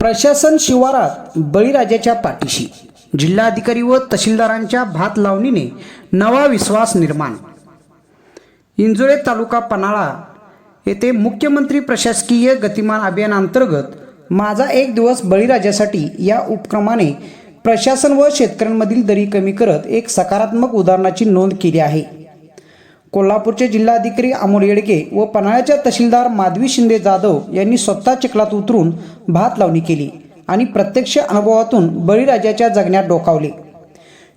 प्रशासन शिवारात बळीराजाच्या पाठीशी. जिल्हाधिकारी व तहसीलदारांच्या भात लावणीने नवा विश्वास निर्माण. इंजोळे तालुका पन्हाळा येथे मुख्यमंत्री प्रशासकीय गतिमान अभियानांतर्गत माझा एक दिवस बळीराजासाठी या उपक्रमाने प्रशासन व शेतकऱ्यांमधील दरी कमी करत एक सकारात्मक उदाहरणाची नोंद केली आहे. कोल्हापूरचे जिल्हाधिकारी अमोल येडगे व पन्हाळ्याच्या तहसीलदार माधवी शिंदे जाधव यांनी स्वतः चिखलात उतरून भात लावणी केली आणि प्रत्यक्ष अनुभवातून बळीराजाच्या जगण्यात डोकावले.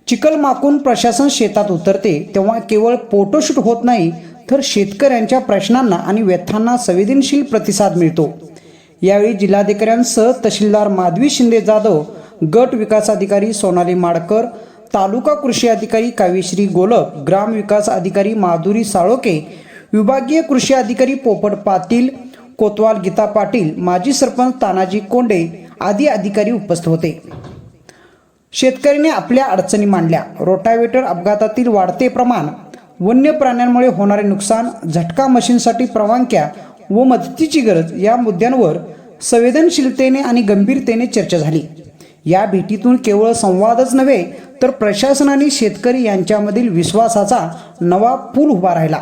चिखल माकून प्रशासन शेतात उतरते तेव्हा केवळ फोटोशूट होत नाही तर शेतकऱ्यांच्या प्रश्नांना आणि व्यथांना संवेदनशील प्रतिसाद मिळतो. यावेळी जिल्हाधिकाऱ्यांसह तहसीलदार माधवी शिंदे जाधव गट विकास अधिकारी सोनाली माडकर तालुका कृषी अधिकारी काव्यश्री गोलप ग्राम विकास अधिकारी माधुरी साळोके विभागीय कृषी अधिकारी पोपट पाटील कोतवाल गीता पाटील माजी सरपंच तानाजी कोंडे आदी अधिकारी उपस्थित होते. शेतकऱ्याने आपल्या अडचणी मांडल्या. रोटावेटर अपघातातील वाढते प्रमाण वन्य प्राण्यांमुळे होणारे नुकसान झटका मशीनसाठी परवानग्या व मदतीची गरज या मुद्द्यांवर संवेदनशीलतेने आणि गंभीरतेने चर्चा झाली. या भेटीतून केवळ संवादच नव्हे तर प्रशासन आणि शेतकरी यांच्यामधील विश्वासाचा नवा पूल उभा राहिला.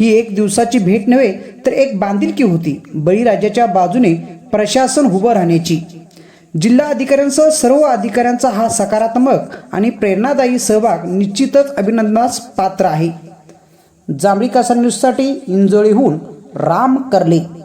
ही एक दिवसाची भेट नव्हे तर एक बांधिलकी होती. बळीराजाच्या बाजूने प्रशासन उभं राहण्याची. जिल्हा अधिकाऱ्यांसह सर्व अधिकाऱ्यांचा हा सकारात्मक आणि प्रेरणादायी सहभाग निश्चितच अभिनंदनास पात्र आहे. जांभळी कासा न्यूजसाठी इंजोळीहून राम करले.